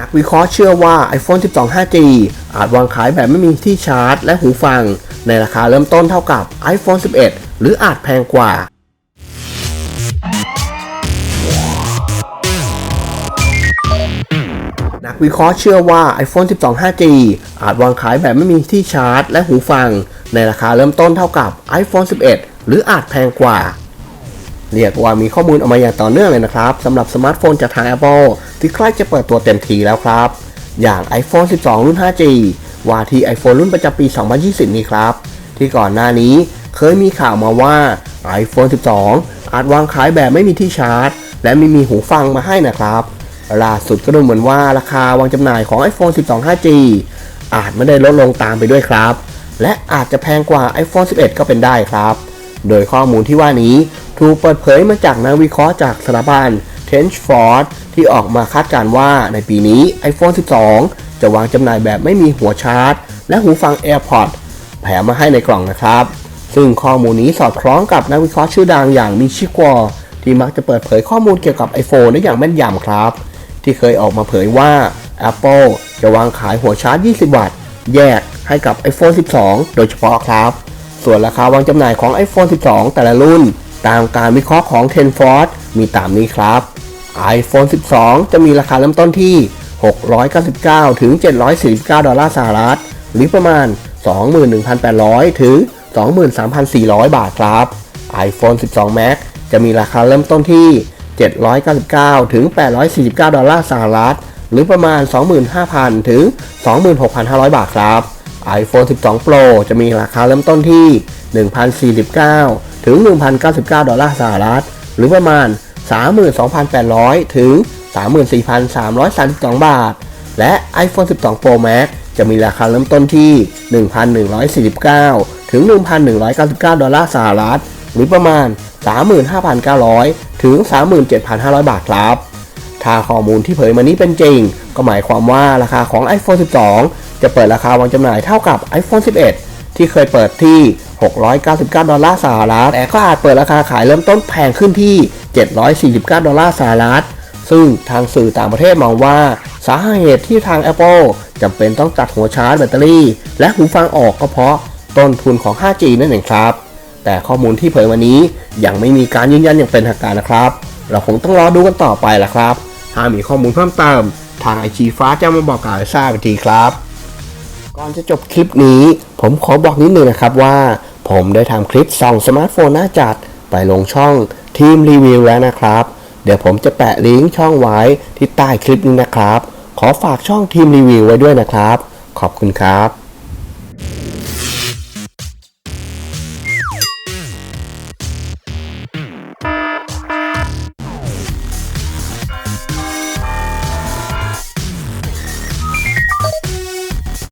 นักวิเคราะห์เชื่อว่า iPhone 12 5G อาจวางขายแบบไม่มีที่ชาร์จ และหูฟัง ในราคาเริ่มต้นเท่ากับ iPhone 11 หรืออาจแพงกว่า นักวิเคราะห์เชื่อว่า iPhone 12 5G อาจวางขายแบบไม่มีที่ชาร์จ และหูฟัง ในราคาเริ่มต้นเท่ากับ iPhone 11 หรืออาจแพงกว่า เรียกว่ามีข้อมูลออกมาอย่างต่อเนื่องเลยนะครับสำหรับสมาร์ทโฟนจากทาง Apple ที่ใกล้จะเปิดตัวเต็มทีแล้วครับ อย่าง iPhone 12 รุ่น 5G ว่าที่ iPhone รุ่นประจำปี 2020 นี้ครับ ที่ก่อนหน้านี้เคยมีข่าวมาว่า iPhone 12 อาจวางขายแบบไม่มีที่ชาร์จ และไม่มีหูฟังมาให้นะครับล่าสุดก็ดูเหมือนว่าราคาวางจำหน่ายของ iPhone 12 5G อาจไม่ได้ลดลงตามไปด้วยครับ และอาจจะแพงกว่า iPhone 11 ก็เป็นได้ครับ โดยข้อมูลที่ว่านี้ถูกเปิดเผยมาจากนักวิเคราะห์จากสถาบัน t e n c h f o r d ที่ออกมาคาดการณ์ว่าในปีนี้ iPhone 12 จะวางจำหน่ายแบบไม่มีหัวชาร์จ และหูฟัง AirPods แถมมาให้ในกล่องนะครับ ซึ่งข้อมูลนี้สอดคล้องกับนักวิเคราะห์ชื่อดังอย่างมิชิกัวที่มักจะเปิดเผยข้อมูลเกี่ยวกับ iPhone ได้อย่างแม่นยำครับ ที่เคยออกมาเผยว่า Apple จะวางขายหัวชาร์จ 20 วัตต์ แยกให้กับ iPhone 12 โดยเฉพาะครับ ส่วนราคาวางจำหน่ายของ iPhone 12 แต่ละรุ่น ตามการวิเคราะห์ของ t e n f o r d มีตามนี้ครับ iPhone 12 จะมีราคาเริ่มต้นที่ 699 ถึง 749 ดอลลาร์สหรัฐ หรือประมาณ 21,800 ถึง 23,400 บาทครับ iPhone 12 Max จะมีราคาเริ่มต้นที่ 799 ถึง 849 ดอลลาร์สหรัฐ หรือประมาณ 25,000 ถึง 26,500 บาทครับ iPhone 12 Pro จะมีราคาเริ่มต้นที่ 1,049 ถึง 1,099 ดอลลาร์สหรัฐ หรือประมาณ 32,800 ถึง 34,332 บาท และ iPhone 12 Pro Max จะมีราคาเริ่มต้นที่ 1,149 ถึง 1,199 ดอลลาร์สหรัฐ หรือประมาณ 35,900 ถึง 37,500 บาทครับถ้าข้อมูลที่เผยมานี้เป็นจริง ก็หมายความว่าราคาของ iPhone 12 จะเปิดราคาวางจำหน่ายเท่ากับ iPhone 11 ที่เคยเปิดที่ 699 ดอลลาร์สหรัฐ แต่ก็อาจเปิดราคาขายเริ่มต้นแพงขึ้นที่ 749 ดอลลาร์สหรัฐ ซึ่งทางสื่อต่างประเทศมองว่าสาเหตุที่ทาง Apple จำเป็นต้องตัดหัวชาร์จแบตเตอรี่ และหูฟังออกก็เพราะต้นทุนของ 5G นั่นเองครับ แต่ข้อมูลที่เผยวันนี้ยังไม่มีการยืนยันอย่างเป็นทางการนะครับ เราคงต้องรอดูกันต่อไปละครับ ถ้ามีข้อมูลเพิ่มเติม ทางไอจีฟ้าจะมาบอกกล่าวให้ทราบอีกทีครับ ก่อนจะจบคลิปนี้ ผมขอบอกนิดนึงนะครับว่า ผมได้ทำคลิปส่องสมาร์ทโฟนหน้าจัดไปลงช่องทีมรีวิวแล้วนะครับ เดี๋ยวผมจะแปะลิงก์ช่องไว้ที่ใต้คลิปนี้นะครับ ขอฝากช่องทีมรีวิวไว้ด้วยนะครับ ขอบคุณครับ